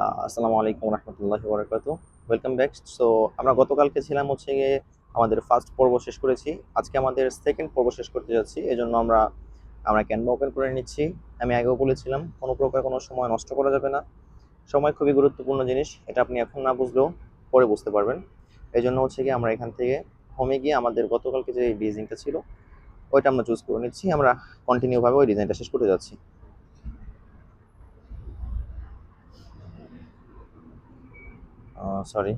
আসসালামু আলাইকুম রহমতুল্লাহি বরকাত ওয়েলকাম ব্যাক সো আমরা গতকালকে ছিলাম হচ্ছে গিয়ে আমাদের ফার্স্ট পর্ব শেষ করেছি। আজকে আমাদের সেকেন্ড পর্ব শেষ করতে যাচ্ছি। এই জন্য আমরা আমরা ক্যানভা ওপেন করে নিচ্ছি। আমি আগেও বলেছিলাম, কোনো প্রকার কোনো সময় নষ্ট করা যাবে না। সময় খুবই গুরুত্বপূর্ণ জিনিস, এটা আপনি এখন না বুঝলেও পরে বুঝতে পারবেন। এই জন্য হচ্ছে গিয়ে আমরা এখান থেকে হোমে গিয়ে আমাদের গতকালকে যে ডিজাইনটা ছিল, ওইটা আমরা চুজ করে নিচ্ছি। আমরা কন্টিনিউভাবে ওই ডিজাইনটা শেষ করতে যাচ্ছি। সরি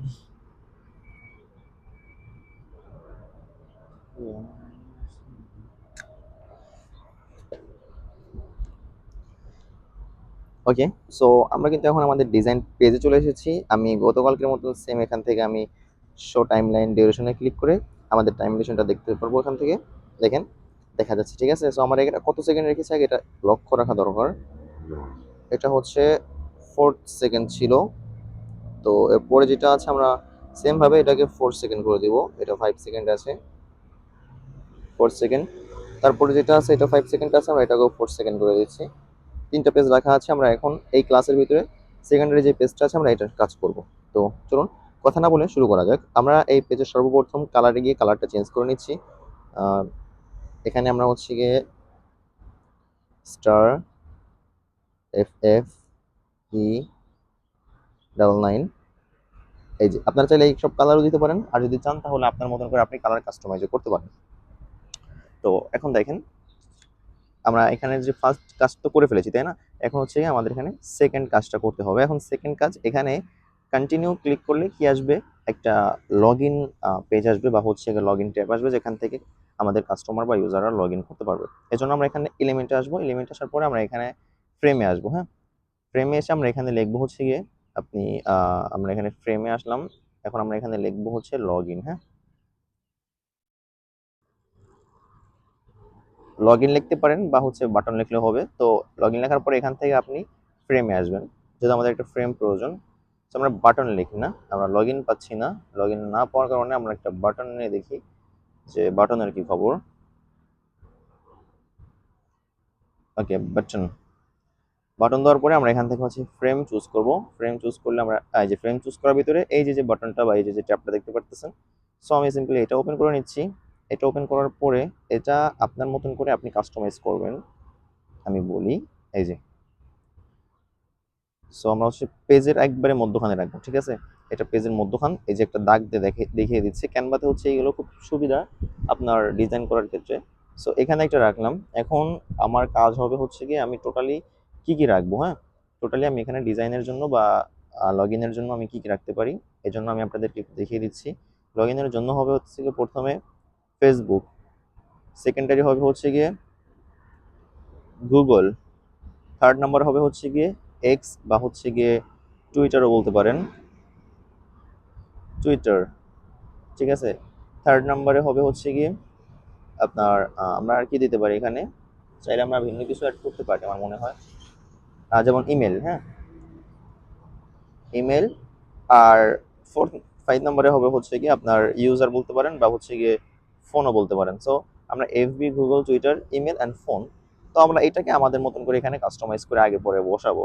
ওকে সো আমরা কিন্তু এখন আমাদের ডিজাইন পেজে চলে এসেছি। আমি গতকালকের মতো সেম এখান থেকে আমি শো টাইম লাইন ডিউরেশনে ক্লিক করে আমাদের টাইম ডিউরেশনটা দেখতে পারব এখান থেকে। দেখেন, দেখা যাচ্ছে, ঠিক আছে? সো আমার এটা কত সেকেন্ড রেখেছে? আগে এটা লক্ষ্য রাখা দরকার। এটা হচ্ছে ফোর্থ সেকেন্ড ছিল। তো এরপরে যেটা আছে, আমরা সেম ভাবে এটাকে ফোর সেকেন্ড করে দিব। এটা ফাইভ সেকেন্ড আছে। ফোর সেকেন্ড তারপরে যেটা আছে, এটা ফাইভ সেকেন্ড আছে, আমরা এটাকেও ফোর সেকেন্ড করে দিচ্ছি। তিনটা পেজ রাখা আছে, আমরা এখন এই ক্লাসের ভিতরে সেকেন্ডারি যে পেজটা আছে, আমরা এটার কাজ করব। তো চলুন, কথা না বলে শুরু করা যাক। আমরা এই পেজের সর্বপ্রথম কালারে গিয়ে কালারটা চেঞ্জ করে নিচ্ছি। এখানে আমরা হচ্ছে গিয়ে star F F E double nine এই যে, আপনারা চাইলে এই সব কালারও দিতে পারেন। আর যদি চান, তাহলে আপনার মতন করে আপনি কালার কাস্টমাইজও করতে পারেন। তো এখন দেখেন, আমরা এখানে যে ফার্স্ট কাজ তো করে ফেলেছি, তাই না? এখন হচ্ছে আমাদের এখানে সেকেন্ড কাজটা করতে হবে। এখন সেকেন্ড কাজ, এখানে কন্টিনিউ ক্লিক করলে কি আসবে? একটা লগ ইন পেজ আসবে বা হচ্ছে লগ ইন ট্যাব আসবে, যেখান থেকে আমাদের কাস্টমার বা ইউজাররা লগ ইন করতে পারবে। এজন্য আমরা এখানে এলিমেন্টে আসব। এলিমেন্ট আসার পরে আমরা এখানে ফ্রেমে আসব হ্যাঁ? ফ্রেমে এসে আমরা এখানে লিখব হচ্ছে গিয়ে আপনি আমরা এখানে ফ্রেমে আসলাম। এখন আমরা এখানে লিখব হচ্ছে লগ ইন হ্যাঁ? লগ ইন লিখতে পারেন বা হচ্ছে বাটন লিখলে হবে। তো লগ ইন লেখার পরে এখান থেকে আপনি ফ্রেমে আসবেন। যেহেতু আমাদের একটা ফ্রেম প্রয়োজন, তো আমরা বাটন লিখি না। আমরা লগ ইন পাচ্ছি না। লগ ইন না পাওয়ার কারণে আমরা একটা বাটন নিয়ে দেখি যে বাটনের কি খবর। ওকে বাটন বাটন দেওয়ার পরে আমরা এখান থেকে হচ্ছে ফ্রেম চুজ করব। ফ্রেম চুজ করলে আমরা এই যে ফ্রেম চুজ করার ভিতরে এই যে যে বাটনটা বা এই যে যে ট্যাবটা দেখতে পারতেছেন সো আমি সিম্পলি এটা ওপেন করে নিচ্ছি। এটা ওপেন করার পরে এটা আপনার মতন করে আপনি কাস্টমাইজ করবেন। আমি বলি, এই যে। সো আমরা হচ্ছে পেজের একবারে মধ্যখানে রাখব, ঠিক আছে? এটা পেজের মধ্যখান, এই যে একটা দাগ দিয়ে দেখে, দেখিয়ে দিচ্ছে। ক্যানভাতে হচ্ছে এইগুলো খুব সুবিধা আপনার ডিজাইন করার ক্ষেত্রে। সো এখানে একটা রাখলাম। এখন আমার কাজ হবে হচ্ছে কি আমি টোটালি কি কি রাখব হ্যাঁ? টোটালি আমি এখানে ডিজাইনের জন্য বা লগ ইনের জন্য আমি কি কি রাখতে পারি এই জন্য আমি আপনাদেরকে দেখিয়ে দিচ্ছি। লগ ইনের জন্য হবে হচ্ছে গিয়ে প্রথমে ফেসবুক সেকেন্ডারি হবে হচ্ছে গিয়ে গুগল থার্ড নাম্বার হবে হচ্ছে গিয়ে এক্স বা হচ্ছে গিয়ে টুইটারও বলতে পারেন। টুইটার ঠিক আছে? থার্ড নাম্বারে হবে হচ্ছে গিয়ে আপনার আমরা আর কি দিতে পারি এখানে? চাইলে আমরা ভিন্ন কিছু অ্যাড করতে পারি, আমার মনে হয়। যেমন ইমেল হ্যাঁ? ইমেল আর ফোর্থ ফাইভ নম্বরে হবে হচ্ছে গিয়ে আপনার ইউজার বলতে পারেন বা হচ্ছে গিয়ে ফোনও বলতে পারেন। সো আমরা FB Google Twitter email and phone তো আমরা এটাকে আমাদের মতন করে এখানে কাস্টমাইজ করে আগে পরে বসাবো।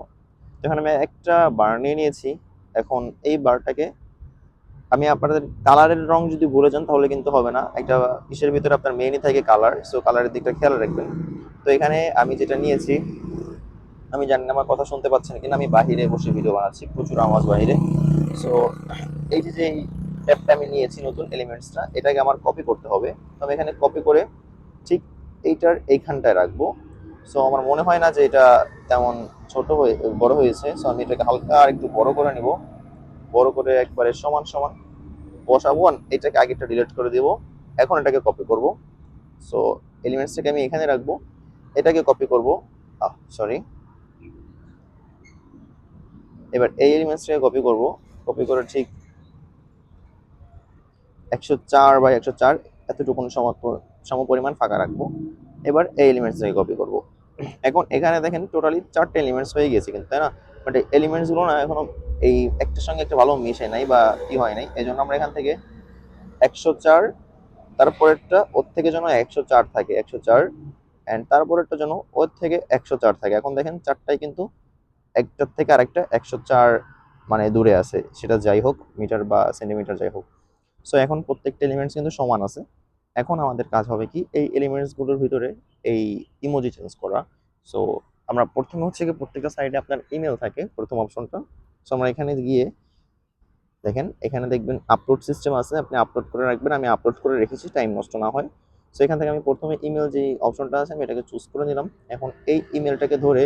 তো এখানে আমি একটা বার নিয়ে নিয়েছি। এখন এই বারটাকে আমি আপনাদের কালারের রং যদি ভুলে যান তাহলে কিন্তু হবে না। একটা ইসের ভিতরে আপনার মেইনই থাকে কালার সো কালারের দিকটা খেয়াল রাখবেন। তো এখানে আমি যেটা নিয়েছি আমি জানি না, আমার কথা শুনতে পাচ্ছেন কিনা, আমি বাহিরে বসে ভিডিও বানাচ্ছি, প্রচুর আওয়াজ বাহিরে। সো এই যে যে অ্যাপটা আমি নিয়েছি নতুন এলিমেন্টসটা এটাকে আমার কপি করতে হবে। তো আমি এখানে কপি করে ঠিক এইটার এইখানটায় রাখব। সো আমার মনে হয় না যে এটা তেমন ছোট হয়ে, বড় হয়েছে। সো আমি এটাকে হালকা আর একটু বড় করে নিব। বড় করে একবারে সমান সমান বসাবো এটাকে আগেরটা ডিলিট করে দেব। এখন এটাকে কপি করব। সো এলিমেন্টসটাকে আমি এখানে রাখব। এটাকে কপি করব। আহ সরি এবার এই এলিমেন্টসটাকে কপি করব। কপি করে ঠিক একশো চার বাই একশো চার এতটুকু সম পরিমাণ ফাঁকা রাখব। এবার এই এলিমেন্টসটাকে কপি করব। এখন এখানে দেখেন টোটালি চারটে এলিমেন্টস হয়ে গেছে কিন্তু, তাই না? বাট এলিমেন্টসগুলো না এখনও এই একটার সঙ্গে একটা ভালো মিশে নাই বা কি হয় নাই। এই জন্য আমরা এখান থেকে একশো চার, তারপরেরটা ওর থেকে যেন একশো চার থাকে, একশো চার অ্যান্ড তারপরেরটা যেন ওর থেকে একশো চার থাকে। এখন দেখেন চারটাই কিন্তু একটার থেকে আরেকটা একশো চার মানে দূরে আছে। সেটা যাই হোক, মিটার বা সেন্টিমিটার যাই হোক। সো এখন প্রত্যেকটা এলিমেন্টস কিন্তু সমান আছে। এখন আমাদের কাজ হবে কি, এই এলিমেন্টসগুলোর ভিতরে এই ইমোজি চেঞ্জ করা। সো আমরা প্রথমে হচ্ছে কি প্রত্যেকটা সাইডে আপনার ইমেল থাকে, প্রথম অপশনটা সো আমরা এখানে গিয়ে দেখেন, এখানে দেখবেন আপলোড সিস্টেম আছে, আপনি আপলোড করে রাখবেন, আমি আপলোড করে রেখেছি টাইম নষ্ট না হয়। সো এখান থেকে আমি প্রথমে ইমেল যে অপশনটা আছে, আমি এটাকে চুজ করে নিলাম। এখন এই ইমেলটাকে ধরে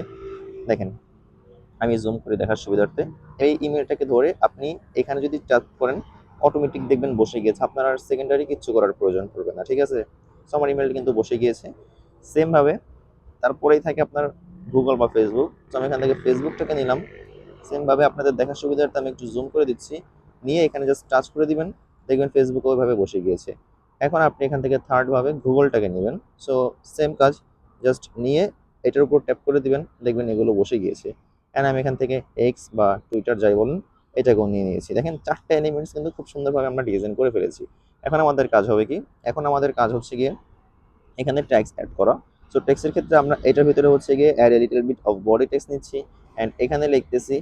দেখেন আমি জুম করে দেখার সুবিধার্থে, এই ইমেলটাকে ধরে আপনি এখানে যদি টাচ করেন অটোমেটিক দেখবেন বসে গিয়েছে। আপনার আর সেকেন্ডারি কিচ্ছু করার প্রয়োজন পড়বে না, ঠিক আছে? সো আমার ইমেলটা কিন্তু বসে গিয়েছে। সেমভাবে তারপরেই থাকে আপনার গুগল বা ফেসবুক তো আমি এখান থেকে ফেসবুকটাকে নিলাম। সেমভাবে আপনাদের দেখার সুবিধার্থে আমি একটু জুম করে দিচ্ছি। নিয়ে এখানে জাস্ট টাচ করে দিবেন। দেখবেন ফেসবুক ওইভাবে বসে গিয়েছে। এখন আপনি এখান থেকে থার্ডভাবে গুগলটাকে নেবেন। সো সেম কাজ জাস্ট নিয়ে এটার উপর ট্যাপ করে দিবেন। দেখবেন এগুলো বসে গিয়েছে। অ্যান্ড আমি এখান থেকে এক্স বা টুইটার যাই বলুন, এটাকেও নিয়ে নিয়েছি। দেখেন চারটে এলিমেন্টস কিন্তু খুব সুন্দরভাবে আমরা ডিজাইন করে ফেলেছি। এখন আমাদের কাজ হবে কি? এখন আমাদের কাজ হচ্ছে গিয়ে এখানে ট্যাক্স অ্যাড করা। সো ট্যাক্সের ক্ষেত্রে আমরা এটার ভিতরে হচ্ছে গিয়ে add a little bit of body text নিচ্ছি। অ্যান্ড এখানে লিখতেছি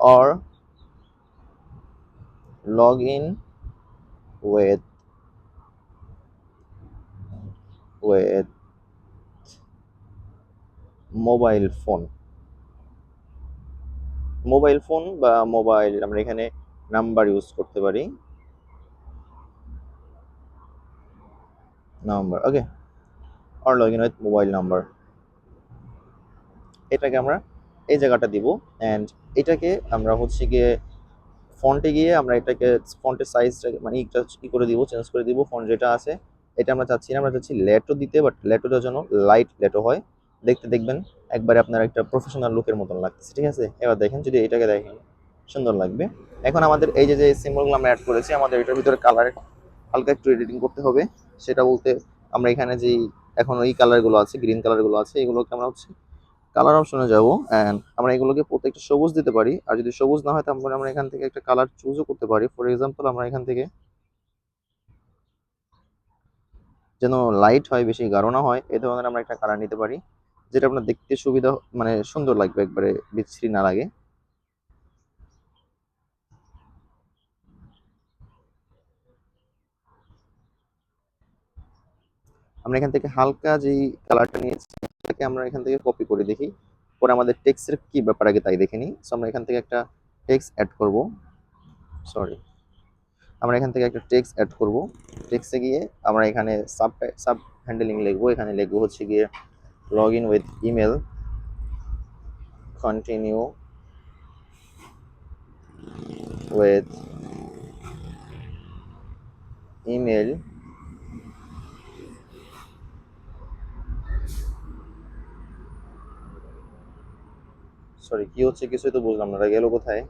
or log in with with mobile phone mobile phone বা মোবাইল, আমরা এখানে নাম্বার ইউজ করতে পারি। Number okay R log in with mobile number এটাকে আমরা এই জায়গাটা দিব অ্যান্ড এটাকে আমরা হচ্ছে গিয়ে ফন্টে গিয়ে আমরা এটাকে ফন্টের সাইজটাকে মানে ইটা ই করে দিব চেঞ্জ করে দিব ফন্ট যেটা আছে। এটা আমরা চাচ্ছি না, আমরা চাচ্ছি লেটো দিতে বাট লেটোটা যেন লাইট লেটো হয়। দেখতে দেখবেন, একবারে আপনার একটা প্রফেশনাল লুকের মতন লাগতেছে, ঠিক আছে? এবার দেখেন, যদি এটাকে দেখেন, সুন্দর লাগবে। এখন আমাদের এই যে যে সিম্বলগুলো আমরা অ্যাড করেছি, আমাদের এটার ভিতরে কালার হালকা একটু এডিটিং করতে হবে। সেটা বলতে আমরা এখানে যেই এখন ওই কালারগুলো আছে গ্রিন কালারগুলো আছে, এগুলোকে আমরা হচ্ছে কালার অপশনে যাব। অ্যান্ড আমরা এগুলোকে প্রত্যেকটা সবুজ দিতে পারি। আর যদি সবুজ না হয় তাহলে আমরা এখান থেকে একটা কালার চুজও করতে পারি। ফর এক্সাম্পল আমরা এখান থেকে যেন লাইট হয়, বেশি গাঢ় না হয় এই ধরনের আমরা একটা কালার নিতে পারি। যেটা আপনার দেখতে সুবিধা মানে সুন্দর লাগবে একবারে বিচ্ছিরি না লাগে। আমরা এখান থেকে হালকা যেই কালারটা নিয়েছি, সেটাকে আমরা এখান থেকে কপি করে দেখি। পরে আমাদের টেক্সটের কি ব্যাপার আগে তাই দেখে নিই। সো আমরা এখান থেকে একটা টেক্স অ্যাড করব। সরি আমরা এখান থেকে একটা টেক্স অ্যাড করব। টেক্সটে গিয়ে আমরা এখানে সাব সাব হ্যান্ডেলিং লিখব। এখানে লিখব হচ্ছে গিয়ে log in with email continue with email sorry কি হচ্ছে কিছুই তো বুঝলাম না। এটা গেল কোথায়?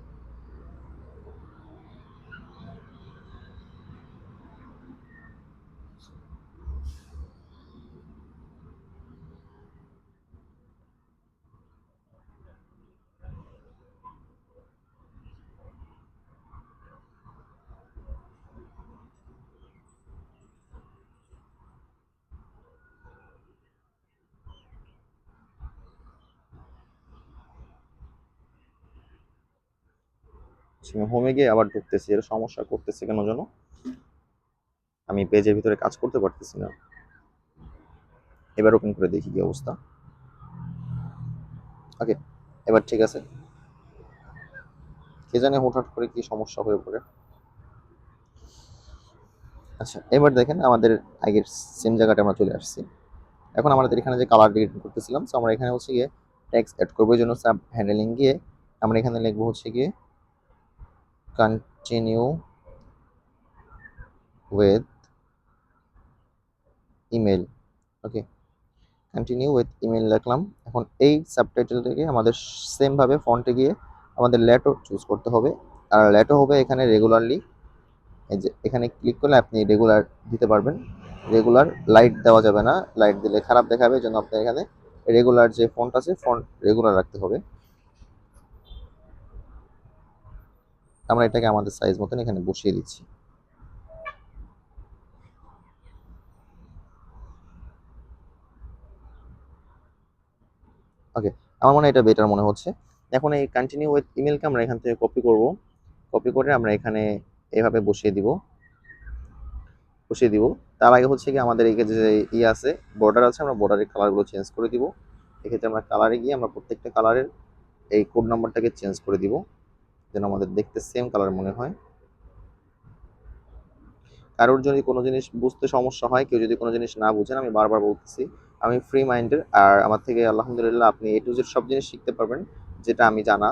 হোমে গিয়ে আবার ঢুকতেছি, এর সমস্যা করতেছে কেন যেন আমি পেজের ভিতরে কাজ করতে পারতেছি না। এবার ওপেন করে দেখি কি অবস্থা। ওকে এবার ঠিক আছে। কে জানে হঠাৎ করে কি সমস্যা হয়ে পড়ে। আচ্ছা এবার দেখেন আমাদের আগের সেম জায়গাটা আমরা চলে আসছি। এখন আমাদের এখানে যে কালার ডিলিট করতেছিলাম তো আমরা এখানে হচ্ছে গিয়ে ট্যাক্স অ্যাড করব, এই জন্য সাব হ্যান্ডেলিং গিয়ে আমরা এখানে লিখব হচ্ছে গিয়ে continue with email okay continue with email লিখলাম। এখন এই সাবটাইটেলটাকে আমাদের সেমভাবে ফন্টে গিয়ে আমাদের ল্যাটো চুজ করতে হবে। আর ল্যাটো হবে এখানে রেগুলারলি এই যে এখানে ক্লিক করলে আপনি রেগুলার দিতে পারবেন। রেগুলার লাইট দেওয়া যাবে না। লাইট দিলে খারাপ দেখাবে। জন্য আপনার এখানে রেগুলার যে ফন্ট আছে ফন্ট রেগুলার রাখতে হবে। আমরা এটাকে আমাদের সাইজ মতন এখানে বসিয়ে দিচ্ছি। ওকে আমার মনে হয় এটা বেটার মনে হচ্ছে। এখন এই কন্টিনিউ উইথ ইমেলকে আমরা এখান থেকে কপি করব। কপি করে আমরা এখানে এভাবে বসিয়ে দিব। বসিয়ে দিব। তার আগে হচ্ছে কি আমাদের এই যে ই আছে বর্ডার আছে, আমরা বর্ডারের কালারগুলো চেঞ্জ করে দিব। এক্ষেত্রে আমরা কালারে গিয়ে আমরা প্রত্যেকটা কালারের এই কোড নাম্বারটাকে চেঞ্জ করে দিব। যেন আমাদের দেখতে সেম কালার মনে হয়। কারোর যদি কোনো জিনিস বুঝতে সমস্যা হয়, কেউ যদি কোনো জিনিস না বুঝেন, আমি বারবার বলতেছি, আমি ফ্রি মাইন্ডের আর আমার থেকে আলহামদুলিল্লাহ আপনি এ টু জেড সব জিনিস শিখতে পারবেন, যেটা আমি জানা,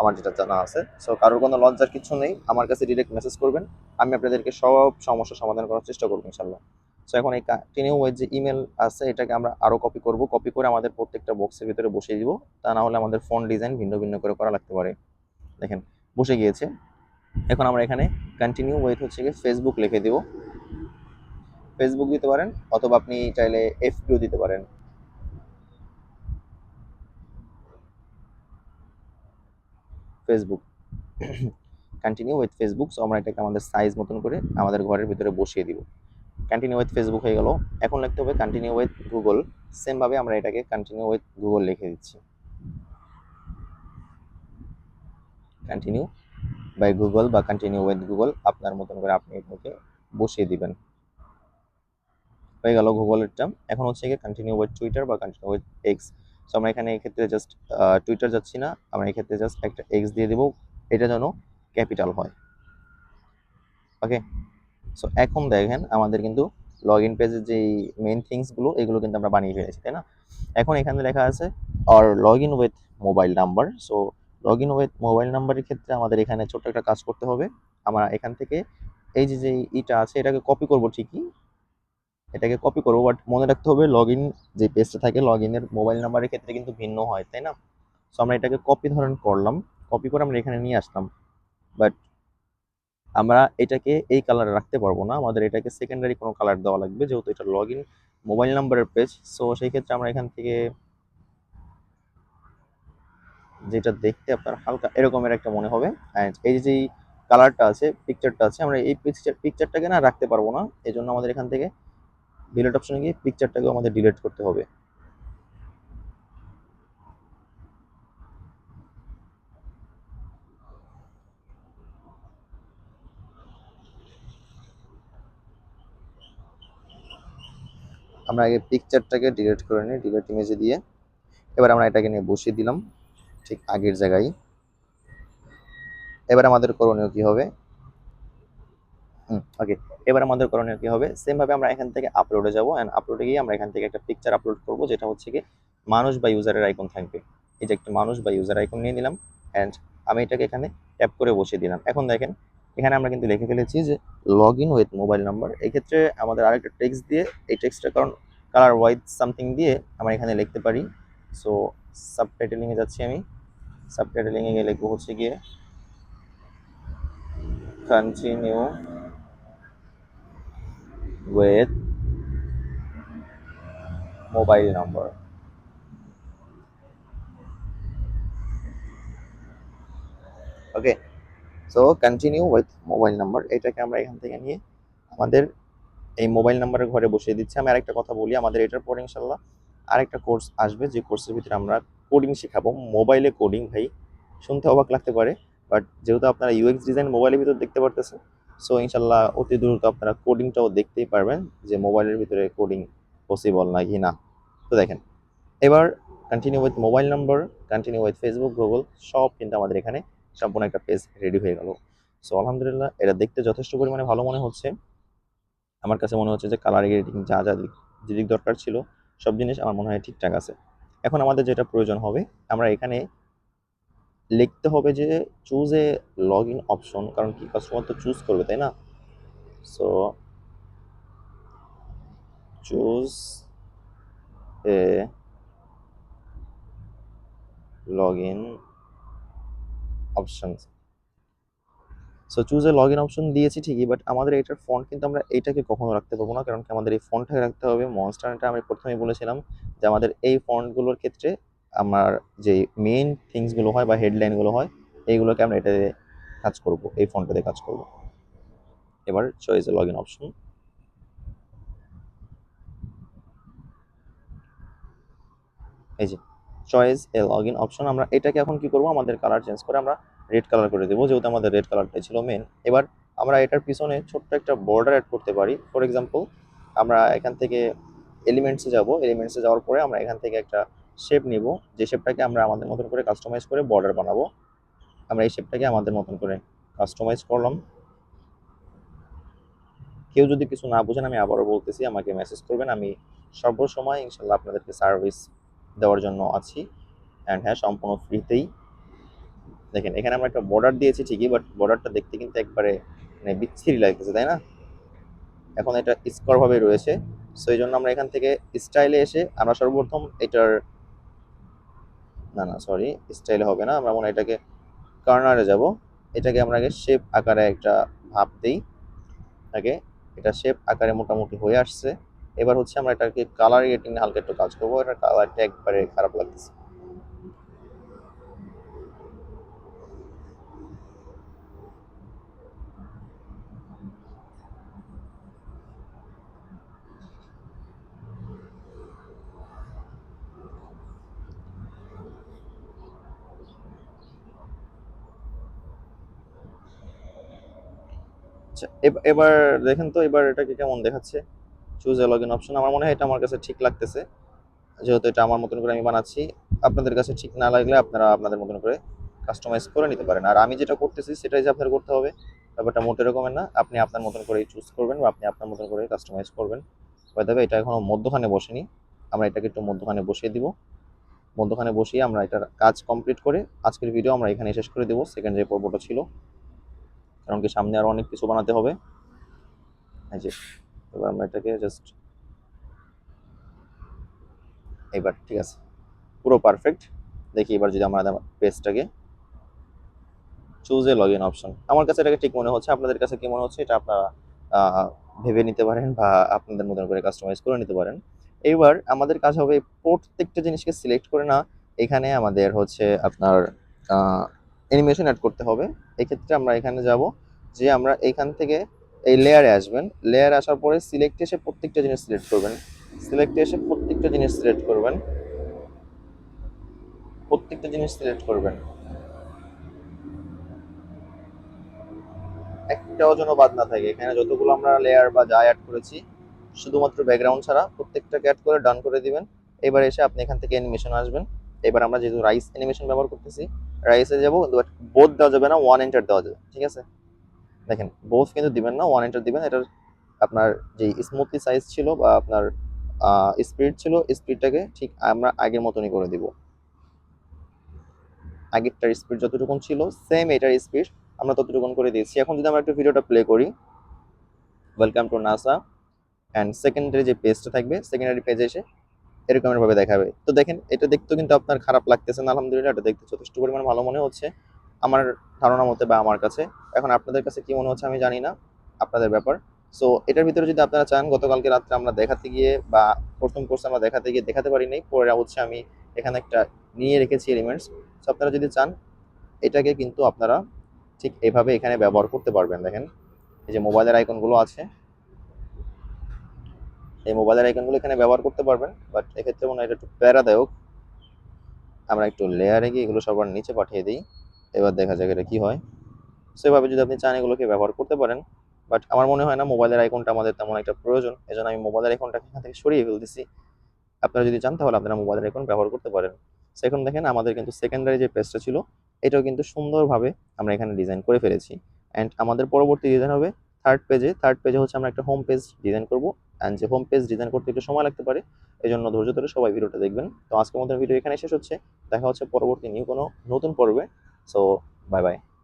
আমার যেটা জানা আছে। সো কারোর কোনো লজ্জার কিছু নেই, আমার কাছে ডিরেক্ট মেসেজ করবেন, আমি আপনাদেরকে সব সমস্যার সমাধান করার চেষ্টা করব ইনশাল্লাহ সো এখন এই কন্টিনিউ ওয়ের যে ইমেল আছে, এটাকে আমরা আরও কপি করব। কপি করে আমাদের প্রত্যেকটা বক্সের ভিতরে বসিয়ে দিব। তা না হলে আমাদের ফোন ডিজাইন ভিন্ন ভিন্ন করে করা লাগতে পারে। দেখেন, বসে গিয়েছে। এখন আমরা এখানে কন্টিনিউ ওয়েট হচ্ছে গিয়ে ফেসবুক লিখে দিব। ফেসবুক দিতে পারেন, অথবা আপনি চাইলে এফপিও দিতে পারেন। Facebook continue with Facebook so আমরা এটাকে আমাদের সাইজ মতন করে আমাদের ঘরের ভিতরে বসিয়ে দিব। কন্টিনিউ উইথ ফেসবুক হয়ে গেল। এখন লিখতে হবে কন্টিনিউ উইথ গুগল সেমভাবে আমরা এটাকে কন্টিনিউ উইথ গুগল লিখে দিচ্ছি। কন্টিনিউ বাই গুগল বা কন্টিনিউ উইথ গুগল আপনার মতন করে আপনি এটাকে বসিয়ে দিবেন। হয়ে গেল গুগলের টার্ম এখন হচ্ছে গিয়ে কন্টিনিউ উইথ টুইটার বা কন্টিনিউ উইথ এক্স সো আমরা এখানে এক্ষেত্রে জাস্ট টুইটার যাচ্ছি না। আমরা এক্ষেত্রে জাস্ট একটা এক্স দিয়ে দেবো। এটা যেন ক্যাপিটাল হয়। ওকে সো এখন দেখেন আমাদের কিন্তু লগ ইন পেজের যে মেইন থিংসগুলো এগুলো কিন্তু আমরা বানিয়ে ফেলেছি, তাই না? এখন এখানে লেখা আছে আর log in with mobile number so log in with mobile নাম্বারের ক্ষেত্রে আমাদের এখানে ছোট্ট একটা কাজ করতে হবে। আমরা এখান থেকে এই যে যে ইটা আছে, এটাকে কপি করব ঠিকই। এটাকে কপি করব বাট মনে রাখতে হবে লগ ইন যে পেজটা থাকে লগ ইনের মোবাইল নাম্বারের ক্ষেত্রে কিন্তু ভিন্ন হয়, তাই না? সো আমরা এটাকে কপি ধরেন করলাম। কপি করে আমরা এখানে নিয়ে আসলাম। বাট আমরা এটাকে এই কালারে রাখতে পারব না। আমাদের এটাকে সেকেন্ডারি কোনো কালার দেওয়া লাগবে, যেহেতু এটা লগ ইন মোবাইল নাম্বারের পেজ সো সেই ক্ষেত্রে আমরা এখান থেকে যেটা দেখতে আপনার হালকা এরকমের একটা মনে হবে। অ্যান্ড এই যে কালারটা আছে পিকচারটা আছে, আমরা এই পিকচার পিকচারটাকে না রাখতে পারব না। এই জন্য আমাদের এখান থেকে ডিলেট অপশনে গিয়ে পিকচারটাকেও আমাদের ডিলেট করতে হবে। আমরা আগে পিকচারটাকে ডিলেট করে নিই ডিলিট ইমেজে দিয়ে। এবার আমরা এটাকে নিয়ে বসিয়ে দিলাম। ঠিক আগের জায়গায়। এবার আমাদের করণীয় কি হবে? ওকে এবার আমাদের করণীয় কি হবে? সেম ভাবে আমরা এখান থেকে আপলোডে যাব অ্যান্ড আপলোডে গিয়ে আমরা এখান থেকে একটা পিকচার আপলোড করব, যেটা হচ্ছে কি মানুষ বা ইউজারের আইকন থাকবে। এই যে একটা মানুষ বা ইউজার আইকন নিয়ে নিলাম অ্যান্ড আমি এটাকে এখানে ট্যাপ করে বসিয়ে দিলাম। এখন দেখেন, এখানে আমরা কিন্তু লিখে ফেলেছি যে log in with mobile number এক্ষেত্রে আমাদের আরেকটা টেক্সট দিয়ে এই টেক্সটটা কারণ কালার হোয়াইট সামথিং দিয়ে আমরা এখানে লিখতে পারি। সো সাবটাইটেলিংয়ে যাচ্ছি আমি। সাবটাইটেলিংয়ে গিয়ে লিখব হচ্ছে গিয়ে? Continue with mobile number. Okay so continue with mobile number এটাকে আমরা এখান থেকে নিয়ে আমাদের এই মোবাইল নাম্বারের ঘরে বসিয়ে দিচ্ছি। আমি আরেকটা কথা বলি, আমাদের এটার পর ইনশাল্লাহ আরেকটা কোর্স আসবে। যে কোর্সের ভিতরে আমরা কোডিং শেখাবো। মোবাইলে কোডিং ভাই, শুনতে অবাক লাগতে পারে বাট যেহেতু আপনারা ইউএক্স ডিজাইন মোবাইলের ভিতর দেখতে পারতেছেন সো ইনশাল্লাহ অতি দ্রুত আপনারা কোডিংটাও দেখতেই পারবেন যে মোবাইলের ভিতরে কোডিং পসিবল নাকি না। তো দেখেন, এবার continue with mobile number continue with Facebook Google সব কিন্তু আমাদের এখানে সম্পূর্ণ একটা পেজ রেডি হয়ে গেল। সো আলহামদুলিল্লাহ, এটা দেখতে যথেষ্ট পরিমাণে ভালো মনে হচ্ছে। আমার কাছে মনে হচ্ছে যে কালার এডিটিং যা যা দিক দরকার ছিল, সব জিনিস আমার মনে হয় ঠিকঠাক আছে। এখন আমাদের যেটা প্রয়োজন হবে, আমরা এখানে লিখতে হবে যে choose a log in option কারণ কি? কাস্টমার তো চুজ করবে, তাই না? So choose a log in option so choose a log in option দিয়েছি ঠিকই বাট আমাদের এটার ফন্ট কিন্তু আমরা এইটাকে কখনো রাখতে পারব না, কারণ কি আমাদের এই ফন্টটাকে রাখতে হবে। মনস্টারটা আমি প্রথমেই বলেছিলাম যে আমাদের এই ফন্টগুলোর ক্ষেত্রে আমার যে মেইন থিংসগুলো হয় বা হেডলাইনগুলো হয়, এইগুলোকে আমরা এটাতে কাজ করব, এই ফন্টটাতে কাজ করব। এবার choice a log in option এই যে choice a log in option আমরা এটাকে এখন কি করব? আমাদের কালার চেঞ্জ করে আমরা রেড কালার করে দেবো, যেহেতু আমাদের রেড কালারটাই ছিল মেন এবার আমরা এটার পিছনে ছোট্ট একটা বর্ডার অ্যাড করতে পারি। ফর এক্সাম্পল আমরা এখান থেকে এলিমেন্টসে যাব। এলিমেন্টসে যাওয়ার পরে আমরা এখান থেকে একটা শেপ নিব। যে শেপটাকে আমরা আমাদের মতন করে কাস্টমাইজ করে বর্ডার বানাবো। আমরা এই শেপটাকে আমাদের মতন করে কাস্টমাইজ করলাম। কেউ যদি কিছু না বুঝেন, আমি আবারও বলতেছি, আমাকে মেসেজ করবেন। আমি সর্বসময় ইনশাল্লাহ আপনাদেরকে সার্ভিস দেওয়ার জন্য আছি। অ্যান্ড হ্যাঁ সম্পূর্ণ ফ্রিতেই দেখেন, এখানে আমরা একটা বর্ডার দিয়েছি ঠিকই বাট বর্ডারটা দেখতে কিন্তু একবারে মানে বিচ্ছিরি লাগতেছে, তাই না? এখন এটা স্কোয়ার ভাবে রয়েছে সো এই জন্য আমরা এখান থেকে স্টাইলে এসে আমরা সর্বপ্রথম এটার, না না সরি স্টাইলে হবে না, আমরা মনে এটাকে কর্নারে যাব, এটাকে আমরা আগে শেপ আকারে একটা ভাব দিই, আগে এটা শেপ আকারে মোটামুটি হয়ে আসছে, এবার হচ্ছে আমরা এটাকে কালার রেটিং হালকা একটু কাজ করব, এটার কালারটা একবারে খারাপ লাগতেছে। আচ্ছা এব- এবার দেখেন তো, এবার এটাকে কেমন দেখাচ্ছে? চুজ এ লগ অপশন আমার মনে হয় এটা আমার কাছে ঠিক লাগতেছে। যেহেতু এটা আমার মতন করে আমি বানাচ্ছি, আপনাদের কাছে ঠিক না লাগলে আপনারা আপনাদের মতন করে কাস্টমাইজ করে নিতে পারেন। আর আমি যেটা করতেছি, সেটাই যে আপনার করতে হবে, ব্যাপারটা মোটে রকমের না। আপনি আপনার মতন করে চুজ করবেন বা আপনি আপনার মতন করে কাস্টমাইজ করবেন। তবে এটা এখনও মধ্যখানে বসেনি। আমরা এটাকে একটু মধ্যখানে বসিয়ে দিব। মধ্যখানে বসিয়ে আমরা এটার কাজ কমপ্লিট করে আজকের ভিডিও আমরা এখানে শেষ করে দেবো। সেকেন্ড যে পর্বটা ছিল কারণ কি সামনে আরও অনেক কিছু বানাতে হবে। এই যে, এবার আমরা এটাকে জাস্ট এবার ঠিক আছে, পুরো পারফেক্ট দেখি এবার যদি আমরা পেজটাকে choose a log in option আমার কাছে এটাকে ঠিক মনে হচ্ছে, আপনাদের কাছে কি মনে হচ্ছে, এটা আপনারা ভেবে নিতে পারেন বা আপনাদের মতন করে কাস্টমাইজ করে নিতে পারেন। এবার আমাদের কাজ হবে প্রত্যেকটা জিনিসকে সিলেক্ট করে না। এখানে আমাদের হচ্ছে আপনার অ্যানিমেশন অ্যাড করতে হবে। এক্ষেত্রে আমরা এখানে যাব, যে আমরা এখান থেকে এই লেয়ারে আসবেন। লেয়ার আসার পরে সিলেক্ট এসে প্রত্যেকটা জিনিস সিলেক্ট করবেন। সিলেক্টে এসে প্রত্যেকটা জিনিস সিলেক্ট করবেন। প্রত্যেকটা জিনিস সিলেক্ট করবেন। একটাও যেন বাদ না থাকে। এখানে যতগুলো আমরা লেয়ার বা যা অ্যাড করেছি, শুধুমাত্র ব্যাকগ্রাউন্ড ছাড়া প্রত্যেকটাকে অ্যাড করে ডান করে দিবেন। এবার এসে আপনি এখান থেকে অ্যানিমেশন আসবেন। এবার আমরা যেহেতু রাইস অ্যানিমেশন ব্যবহার করতেছি রাইসে যাব কিন্তু বোধ দেওয়া যাবে না ওয়ান এন্টার দেওয়া যাবে, ঠিক আছে? দেখেন বোথ কিন্তু দিবেন না ওয়ান এন্টার দিবেন, এটার আপনার যে স্মুথলি সাইজ ছিল বা আপনার স্পিড ছিল স্পিডটাকে ঠিক আমরা আগের মতনই করে দিব। আগেরটার স্পিড যতটুকুন ছিল সেম এটার স্পিড আমরা ততটুকুন করে দিয়েছি। এখন যদি আমরা একটু ভিডিওটা প্লে করি welcome to NASA and secondary যে পেজটা থাকবে সেকেন্ডারি পেজে এসে এরকমের ভাবে দেখাবে। তো দেখেন, এটা দেখতেও কিন্তু আপনার খারাপ লাগতেছে না, আলহামদুলিল্লাহ এটা দেখতে যথেষ্ট পরিমাণ ভালো মনে হচ্ছে আমার ধারণা মতে বা আমার কাছে। এখন আপনাদের কাছে কি মনে হচ্ছে আমি জানি না, আপনাদের ব্যাপার। সো এটার ভিতরে যদি আপনারা চান, গতকালকে রাত্রে আমরা দেখাতে গিয়ে বা প্রথম কোর্সে আমরা দেখাতে গিয়ে দেখাতে পারি নাই পরে হচ্ছে আমি এখানে একটা নিয়ে রেখেছি এলিমেন্টস সো আপনারা যদি চান, এটাকে কিন্তু আপনারা ঠিক এভাবে এখানে ব্যবহার করতে পারবেন। দেখেন, এই যে মোবাইলের আইকনগুলো আছে এই মোবাইলের আইকনগুলো এখানে ব্যবহার করতে পারবেন বাট এক্ষেত্রে মনে হয় এটা একটু প্যারাদায়ক। আমরা একটু লেয়ারে গিয়ে এগুলো সবার নিচে পাঠিয়ে দিই, এবার দেখা যাক এটা কি হয়। সেভাবে যদি আপনি চান এগুলোকে ব্যবহার করতে পারেন বাট আমার মনে হয় না মোবাইলের আইকনটা আমাদের তেমন একটা প্রয়োজন, এজন্য আমি মোবাইলের আইকনটাকে এখান থেকে সরিয়ে ফেলতেছি। আপনারা যদি চান তাহলে আপনারা মোবাইলের আইকন ব্যবহার করতে পারেন। সেখানে দেখেন আমাদের কিন্তু সেকেন্ডারি যে পেজটা ছিল, এটাও কিন্তু সুন্দরভাবে আমরা এখানে ডিজাইন করে ফেলেছি। অ্যান্ড আমাদের পরবর্তী ডিজাইন হবে থার্ড পেজে থার্ড পেজে হচ্ছে আমরা একটা হোম পেজ ডিজাইন করব। অ্যান্ড যে হোম পেজ ডিজাইন করতে একটু সময় লাগতে পারে এই জন্য ধৈর্য ধরে সবাই ভিডিওটা দেখবেন। তো আজকের মধ্যে ভিডিও এখানে শেষ হচ্ছে। দেখা হচ্ছে পরবর্তী নিউ কোনো নতুন পর্বে। So bye bye